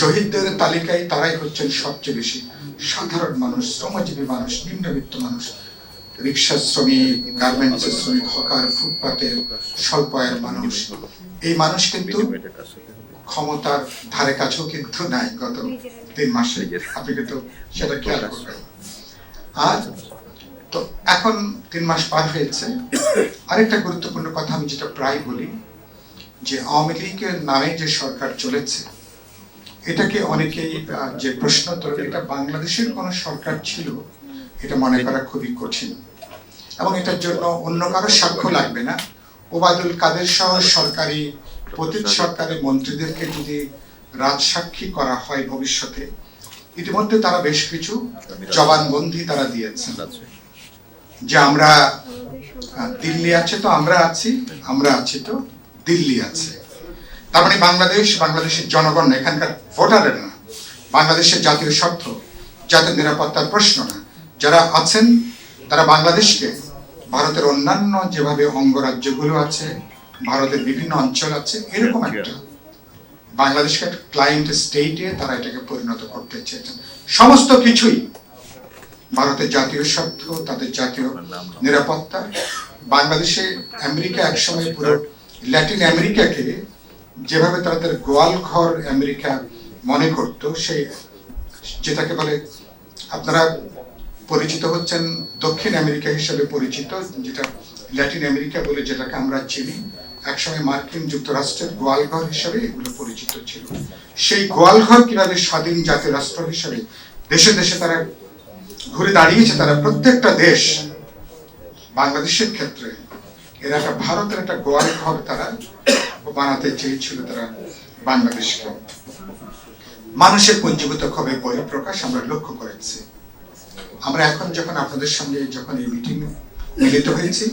শহীদদের তালিকায় তারাই হচ্ছেন সবচেয়ে বেশি সাধারণ মানুষ, শ্রমজীবী মানুষ, নিম্নবিত্ত মানুষ। রিক্সা শ্রমিক গার্মেন্টসের শ্রমিক, হকার, ফুটপাতের স্বল্প আয়ের মানুষ। এই মানুষ কিন্তু ক্ষমতার ধারে কাছেও কিন্তু নাই গত তিন মাসে। আপনি কিন্তু সেটা খেয়াল করবেন। আর তো এখন তিন মাস পার হয়েছে। আরেকটা গুরুত্বপূর্ণ কথা আমি যেটা প্রায় বলি, যে আওয়ামী লীগের নামে যে সরকার চলেছে এটাকে অনেকেই যে প্রশ্ন তোলে এটা বাংলাদেশের কোন সরকার ছিল এটা মনে করা খুবই কঠিন। এবং এটার জন্য অন্য কারও সাক্ষ্য লাগবে না। ওবায়দুল কাদের সহ সরকারি পতিত সরকারের মন্ত্রীদেরকে যদি রাজসাক্ষী করা হয় ভবিষ্যতে ইতিমধ্যে তারা বেশ কিছু জবানবন্দি তারা দিয়েছেন। যে আমরা দিল্লি আছে তো আমরা আছি আমরা আছি তো দিল্লি আছে। তার মানে বাংলাদেশ বাংলাদেশের জনগণ এখানকার ভোটারের না। বাংলাদেশের জাতীয় স্বার্থ জাতীয় নিরাপত্তার প্রশ্ন না। যারা আছেন তারা বাংলাদেশকে ভারতের অন্যান্য যেভাবে অঙ্গরাজ্যগুলো আছে ভারতের বিভিন্ন অঞ্চল আছে এরকম একটা বাংলাদেশকে একটা ক্লায়েন্ট স্টেটে তারা এটাকে পরিণত করতে চেয়েছেন। সমস্ত কিছুই ভারতের জাতীয় স্বার্থ তাদের জাতীয় নিরাপত্তা। বাংলাদেশে আমেরিকা একসময় পুরো ল্যাটিন আমেরিকাকে যেভাবে তাদের গোয়াল ঘর আমেরিকা মনে করত সেই যেটাকে বলে, আপনারা পরিচিত হচ্ছেন দক্ষিণ আমেরিকা হিসেবে পরিচিত, যেটা ল্যাটিন আমেরিকা বলে যেটাকে আমরা চিনি। একসময় মার্কিন যুক্তরাষ্ট্রের গোয়ালঘর হিসেবে এগুলো পরিচিত ছিল। সেই গোয়ালঘর কীভাবে স্বাধীন জাতীয় রাষ্ট্র হিসেবে দেশে দেশে তারা ঘুরে দাঁড়িয়েছে, তারা প্রত্যেকটা দেশ বাংলাদেশের ক্ষেত্রে, এরা একটা ভারতের একটা গোয়াল ঘর তারা বানাতে চেয়েছিল তারা বাংলাদেশকে মানুষের পুঞ্জীভূত ক্ষোভে বহিঃপ্রকাশ আমরা লক্ষ্য করেছি। আমরা এখন যখন আপনাদের সঙ্গে যখন এই মিটিং মিলিত হয়েছি,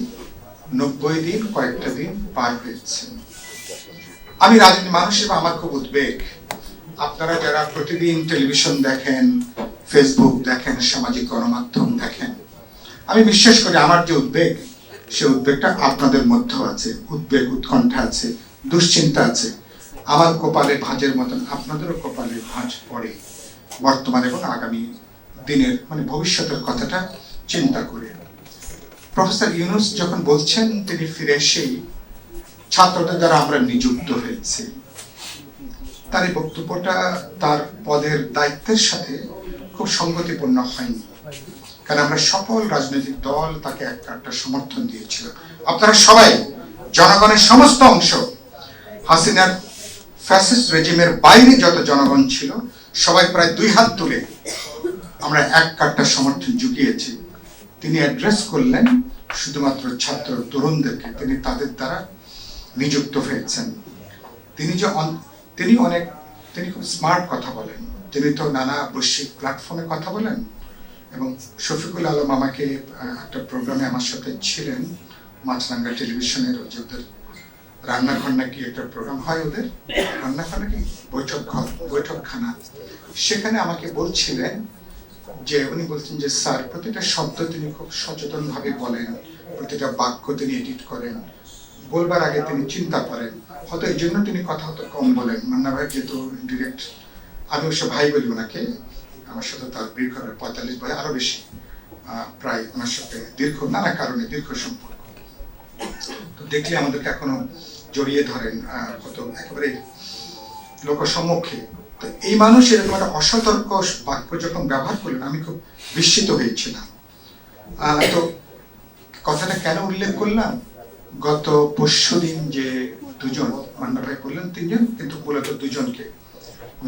নব্বই দিন, কয়েকটা দিন পার হয়েছে। আমি রাজনীতি মানুষ হিসেবে আমার খুব উদ্বেগ। আপনারা যারা প্রতিদিন টেলিভিশন দেখেন ফেসবুক দেখেন, সামাজিক গণমাধ্যম দেখেন, আমি বিশ্বাস করি আমার যে উদ্বেগ, সে উদ্বেগটা আপনাদের মধ্যেও আছে, উদ্বেগ উৎকণ্ঠা আছে দুশ্চিন্তা আছে। আমার কপালে ভাঁজের মতন, আপনাদেরও কপালে ভাঁজ পড়ে। বর্তমান এবং আগামী দিনের মানে ভবিষ্যতের কথাটা চিন্তা করে। প্রফেসর ইউনুস যখন বলছেন, তিনি ফিরে এসেই ছাত্রদের দ্বারা আমরা নিযুক্ত হয়েছি। তার এই বক্তব্যটা তার পদের দায়িত্বের সাথে খুব সঙ্গতিপূর্ণ হয়নি। কারণ আমরা সকল রাজনৈতিক দল তাকে একটা একটা সমর্থন দিয়েছিল আপনারা সবাই জনগণের সমস্ত অংশ হাসিনার ফ্যাসিস্ট রেজিমের বাইরে যত জনগণ ছিল, সবাই প্রায় দুই হাত তুলে আমরা এক কাট্টা সমর্থন জুগিয়েছি। তিনি অ্যাড্রেস করলেন শুধুমাত্র ছাত্র তরুণদেরকে। তিনি তাদের দ্বারা নিযুক্ত হয়েছেন। তিনি যে তিনি অনেক তিনি খুব স্মার্ট কথা বলেন। তিনি তো নানা বৈশ্বিক প্ল্যাটফর্মে কথা বলেন। এবং শফিকুল আলম আমাকে একটা প্রোগ্রামে আমার সাথে ছিলেন। মাছরাঙ্গা টেলিভিশনের ওদের রান্নাঘর নাকি একটা প্রোগ্রাম হয় ওদের? রান্নাঘর নাকি বৈঠক ঘর বৈঠকখানা। সেখানে আমাকে বলছিলেন যে, উনি বলছেন যে, স্যার, প্রতিটা শব্দ তিনি খুব সচেতন ভাবে বলেন। প্রতিটা বাক্য তিনি এডিট করেন। বলবার আগে তিনি চিন্তা করেন। হয়তো এই জন্য তিনি কথা হয়তো কম বলেন। মান্না ভাই যেহেতু ডিরেক্ট আমি অবশ্য ভাই বলি ওনাকে। আমার সাথে তার দীর্ঘ পঁয়তাল্লিশ বছর, আরও বেশি প্রায় ওনার সাথে দীর্ঘ, নানা কারণে দীর্ঘ সম্পর্ক। দেখলে আমাদেরকে এখনও জড়িয়ে ধরেন কত একেবারে লোকসম্মুখে তো এই মানুষ এরকম একটা অসতর্ক বাক্য যখন ব্যবহার করলেন, আমি খুব বিস্মিত হয়েছিলাম তো কথাটা কেন উল্লেখ করলাম? গত পরশু দিন যে দুজন মান্না ভাই বললেন তিনজন, কিন্তু মূলত দুজনকে।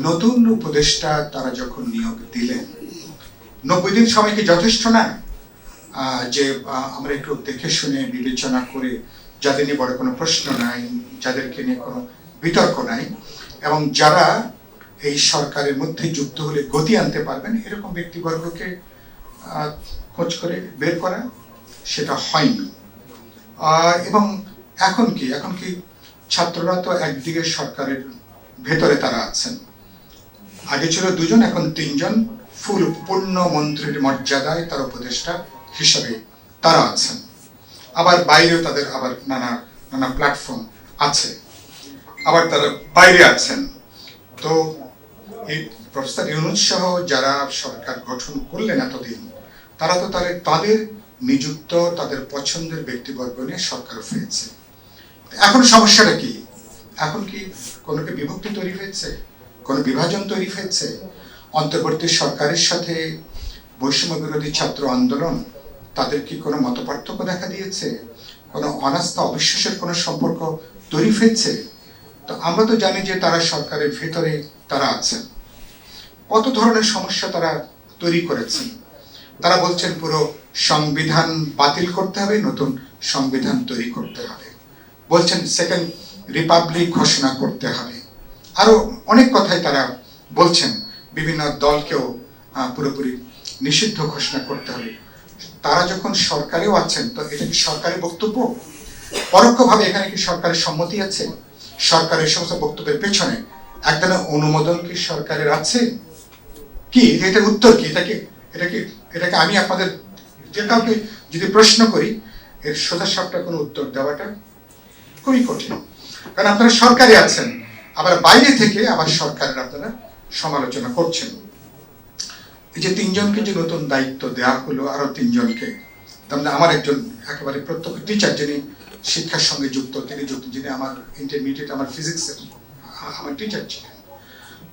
নতুন উপদেষ্টা তারা যখন নিয়োগ দিলেন, নব্বই দিন সময় কি যথেষ্ট না? যে আমরা একটু দেখে শুনে বিবেচনা করে যাদের নিয়ে বড় কোনো প্রশ্ন নাই, যাদেরকে নিয়ে কোনো বিতর্ক নাই, এবং যারা এই সরকারের মধ্যে যুক্ত হলে গতি আনতে পারবেন, এরকম ব্যক্তিবর্গকে খোঁজ করে বের করা সেটা হয়নি। এবং এখন কি এখন কি ছাত্ররা তো একদিকে সরকারের ভেতরে তারা আছেন। আগে ছিল দুজন, এখন তিনজন। ফুল পূর্ণ মন্ত্রীর মর্যাদায় তার উপদেষ্টা হিসাবে তারা আছেন। আবার বাইরেও তাদের আবার নানা নানা প্ল্যাটফর্ম আছে। আবার তারা বাইরে আছেন। তো এই প্রফেসর ইউনুস সহ যারা সরকার গঠন করলেন এতদিন, তারা তো তাদের তাদের নিযুক্ত, তাদের পছন্দের ব্যক্তিবর্গ নিয়ে সরকার ফিরেছে। এখন সমস্যাটা কি? এখন কি কোনো কি বিভক্তি তৈরি হয়েছে? কোনো বিভাজন তৈরি হয়েছে? অন্তর্বর্তী সরকারের সাথে বৈষম্য বিরোধী ছাত্র আন্দোলন তাদের কি কোনো মতপার্থক্য দেখা দিয়েছে? কোনো অনাস্থা, অবিশ্বাসের কোনো সম্পর্ক তৈরি হয়েছে? তো আমরা তো জানি যে তারা সরকারের ভেতরে তারা আছেন। কত ধরনের সমস্যা তারা তৈরি করেছেন তারা বলছেন পুরো সংবিধান বাতিল করতে হবে, নতুন সংবিধান তৈরি করতে হবে। বলছেন সেকেন্ড রিপাবলিক ঘোষণা করতে হবে। আরও অনেক কথাই তারা বলছেন। বিভিন্ন দলকেও পুরোপুরি নিষিদ্ধ ঘোষণা করতে হবে। তারা যখন সরকারেও আছেন, তো এটা কি সরকারি বক্তব্য? পরোক্ষভাবে এখানে কি সরকারের সম্মতি আছে? সরকারের সমস্ত বক্তব্যের পেছনে এক ধরনের অনুমোদন কি সরকারের আছে? কি? এটার উত্তর কি? এটা কি এটা কি এটাকে আমি আপনাদের যে কাউকে যদি প্রশ্ন করি, এর সোজা সাপটা কোনো উত্তর দেওয়াটা খুবই কঠিন। কারণ আপনারা সরকারে আছেন, আবার বাইরে থেকে আবার সরকারের আপনারা সমালোচনা করছেন। এই যে তিনজনকে যে নতুন দায়িত্ব দেওয়া হলো, আরও তিনজনকে, তার মধ্যে আমার একজন একেবারে প্রত্যক্ষ টিচার যিনি শিক্ষার সঙ্গে যুক্ত, তিনি যুক্ত, যিনি আমার ইন্টারমিডিয়েট আমার ফিজিক্সের আমার টিচার ছিলেন।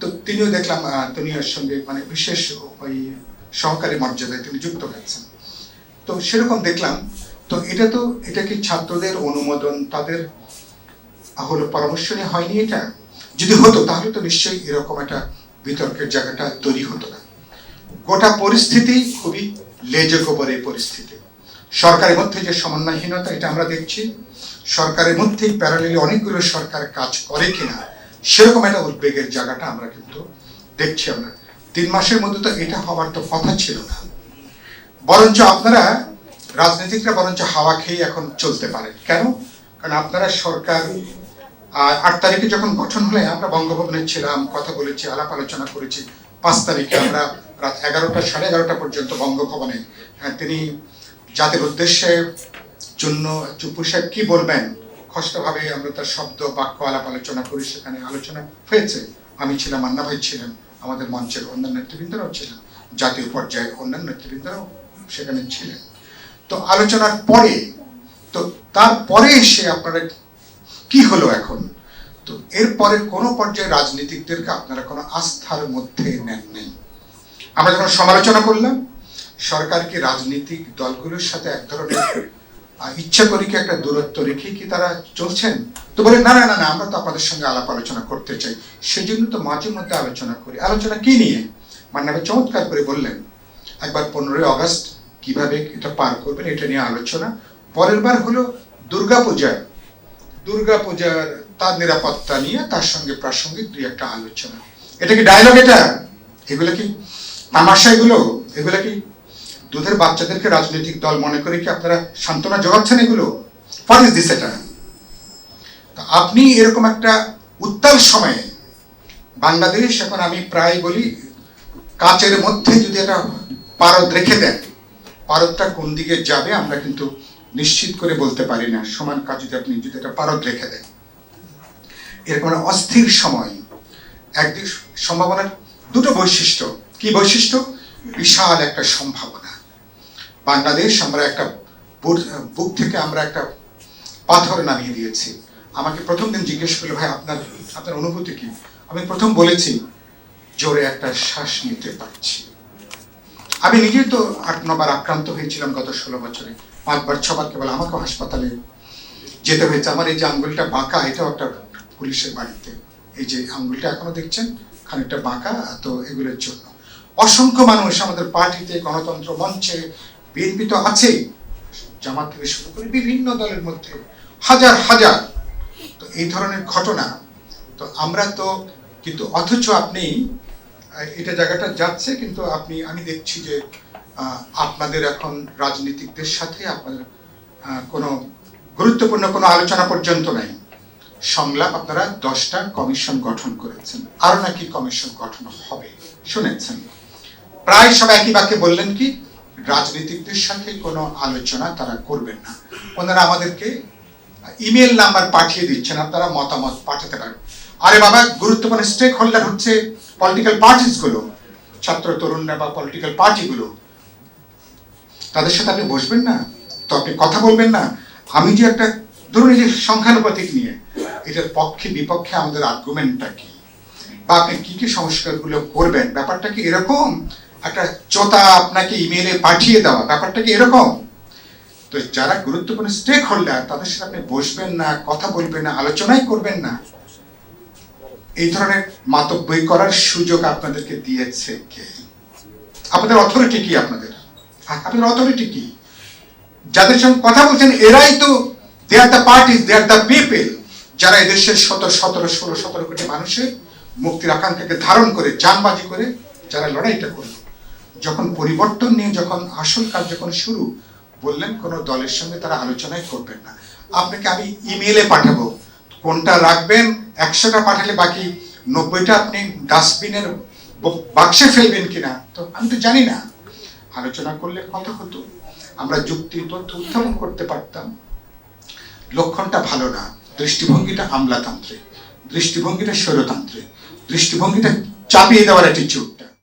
তো তিনিও দেখলাম এর সঙ্গে মানে বিশেষ ওই সহকারী মর্যাদায় তিনি যুক্ত হয়েছেন। তো সেরকম দেখলাম, তো এটা তো, এটা কি ছাত্রদের অনুমোদন, তাদের হলো পরামর্শ নিয়ে হয়নি এটা? যদি হতো, তাহলে তো নিশ্চয়ই এরকম একটা বিতর্কের জায়গাটা তৈরি হতো না। গোটা পরিস্থিতি খুবই লেজে গোবরের পরিস্থিতি। সরকারের মধ্যে যে সমন্বয়হীনতা, এটা আমরা দেখছি। সরকারের মধ্যেই প্যারালেলি অনেকগুলো সরকার কাজ করে কিনা, সেরকম একটা উদ্বেগের জায়গাটা আমরা কিন্তু দেখছি আমরা। তিন মাসের মধ্যে তো এটা হওয়ার তো কথা ছিল না। বরঞ্চ আপনারা, রাজনীতিকরা বরঞ্চ হাওয়া খেয়ে এখন চলতে পারেন। কেন? কারণ আপনারা সরকার আট তারিখে যখন গঠন হলে আমরা বঙ্গভবনে ছিলাম, কথা বলেছি, আলাপ আলোচনা করেছি, পাঁচ তারিখে আমরা রাত এগারোটা সাড়ে এগারোটা পর্যন্ত বঙ্গভবনে হ্যাঁ, তিনি জাতির উদ্দেশ্যে জন্য চুপু সাহেব কি বলবেন? খসড়াভাবে আমরা তার শব্দ বাক্য আলাপ আলোচনা করি সেখানে আলোচনা হয়েছে। আমি ছিলাম আন্না ভাই ছিলেন আমাদের মঞ্চের অন্যান্য নেতৃবৃন্দরাও ছিলেন জাতীয় পর্যায়ে অন্যান্য নেতৃবৃন্দরাও সেখানে ছিলেন। তো আলোচনার পরে তো তারপরে এসে আপনারা কি হলো এখন? তো এরপরে কোনো পর্যায়ে রাজনীতিকদেরকে আপনারা কোনো আস্থার মধ্যে নেন নেই। আমরা যখন সমালোচনা করলাম, সরকার কি রাজনৈতিক দলগুলোর সাথে এক ধরনের ইচ্ছা করে কি একটা দূরত্ব রেখে কি তারা চলছেন? তো বলে, না না না আমরা তো আপনাদের সঙ্গে আলাপ আলোচনা করতে চাই। সেজন্য তো মাঝে মধ্যে আলোচনা করি। আলোচনা কি নিয়ে? মান্নাবে চমৎকার করে বললেন, একবার পনেরোই আগস্ট কীভাবে এটা পার করবেন এটা নিয়ে আলোচনা। পরের বার হলো দুর্গাপূজা দুর্গাপূজার তার নিরাপত্তা নিয়ে তার সঙ্গে প্রাসঙ্গিক দুই একটা আলোচনা। এটা কি ডায়লগ এটা? এগুলো কি তামাশা এগুলো এগুলো কি দুধের বাচ্চাদেরকে রাজনৈতিক দল মনে করে কি আপনারা সান্ত্বনা জোগাচ্ছেন এগুলো? হোয়াট ইজ দিস এটা তা আপনি এরকম একটা উত্তাল সময়ে বাংলাদেশ, এখন আমি প্রায় বলি কাচের মধ্যে যদি একটা পারদ রেখে দেন, পারদটা কোন দিকে যাবে আমরা কিন্তু নিশ্চিত করে বলতে পারি না। সমান কাজ যদি আপনি, যদি একটা পারদ রেখে দেন। এরকম অস্থির সময়, একদিক সম্ভাবনার দুটো বৈশিষ্ট্য। কি বৈশিষ্ট্য? বিশাল একটা সম্ভাবনা। বাংলাদেশ আমরা একটা বুক- থেকে আমরা একটা পাথর নামিয়ে দিয়েছি। আমাকে প্রথম দিন জিজ্ঞেস করল, ভাই, আপনার আপনার অনুভূতি কি? আমি প্রথম বলেছি, জোরে একটা শ্বাস নিতে পারছি। আমি নিজে তো আট নবার আক্রান্ত হয়েছিলাম গত ষোলো বছরে। পাঁচবার, ছবার কেবল আমাকে হাসপাতালে যেতে হয়েছে। আমার এই যে আঙ্গুলটা বাঁকা, এটাও একটা পুলিশের বাড়িতে। এই যে আঙ্গুলটা এখনও দেখছেন, খানিকটা বাঁকা, তো এগুলোর জন্য। অসংখ্য মানুষ আমাদের পার্টিতে, গণতন্ত্র মঞ্চে বিএনপি তো আছেই। জামাত থেকে শুরু করে বিভিন্ন দলের মধ্যে হাজার হাজার। তো এই ধরনের ঘটনা, তো আমরা তো, কিন্তু অথচ আপনি, এটা জায়গাটা যাচ্ছে, কিন্তু আপনি, আমি দেখছি যে আপনাদের এখন রাজনীতিকদের সাথে আপনাদের কোনো গুরুত্বপূর্ণ কোনো আলোচনা পর্যন্ত নাই। সংলাপ আপনারা দশটা কমিশন গঠন করেছেন। আরও নাকি কমিশন গঠন হবে, শুনেছেন। প্রায় সব একই বাক্যে বললেন কি? রাজনীতিকদের সাথে কোনো আলোচনা তারা করবেন না। ওনারা আমাদেরকে ইমেল নাম্বার পাঠিয়ে দিচ্ছেন আপনারা মতামত পাঠাতে পারেন আরে বাবা, গুরুত্বপূর্ণ স্টেক হোল্ডার হচ্ছে পলিটিক্যাল পার্টিসগুলো ছাত্র তরুণরা বা পলিটিক্যাল পার্টিগুলো তাদের সাথে আপনি বসবেন না, তো আপনি কথা বলবেন না। আমি যে একটা, ধরুন যে সংখ্যানুপাতিক নিয়ে, এটার পক্ষে বিপক্ষে আমাদের আর্গুমেন্টটা কি? বা আপনি কি কি সংস্কারগুলো করবেন? ব্যাপারটা কি এরকম? একটা চোতা আপনাকে ইমেলে পাঠিয়ে দেওয়া, ব্যাপারটা কি এরকম? তো যারা গুরুত্বপূর্ণ স্টেক হোল্ডার তাদের সাথে আপনি বসবেন না, কথা বলবেন না, আলোচনাই করবেন না। এই ধরনের মাতব্যই করার সুযোগ আপনাদেরকে দিয়েছে কে? আপনাদের অথরিটি কি আপনাদের? আপনাদের অথরিটি কি? যাদের সঙ্গে কথা বলছেন, এরাই তো they are the parties they are the people যারা এদেশের শত, সতেরো, ষোলো, সতেরো কোটি মানুষের মুক্তির আকাঙ্ক্ষাকে ধারণ করে, জানবাজি করে, যারা লড়াইটা করল। যখন পরিবর্তন নিয়ে যখন আসল যখন শুরু, বললেন, কোনো দলের সঙ্গে তারা আলোচনাই করবেন না। আপনাকে আমি ইমেলে পাঠাবো। কোনটা রাখবেন, একশোটা পাঠালে বাকি নব্বইটা আপনি ডাস্টবিনের বাক্সে ফেলবেন কিনা, তো আমি তো জানি না। আলোচনা করলে কথা হতো। আমরা যুক্তি, তথ্য উত্থাপন করতে পারতাম। লক্ষণটা ভালো না। দৃষ্টিভঙ্গিটা আমলাতান্ত্রিক। দৃষ্টিভঙ্গিটা স্বৈরতান্ত্রিক। দৃষ্টিভঙ্গিটা চাপিয়ে দেওয়ার অ্যাটিচিউড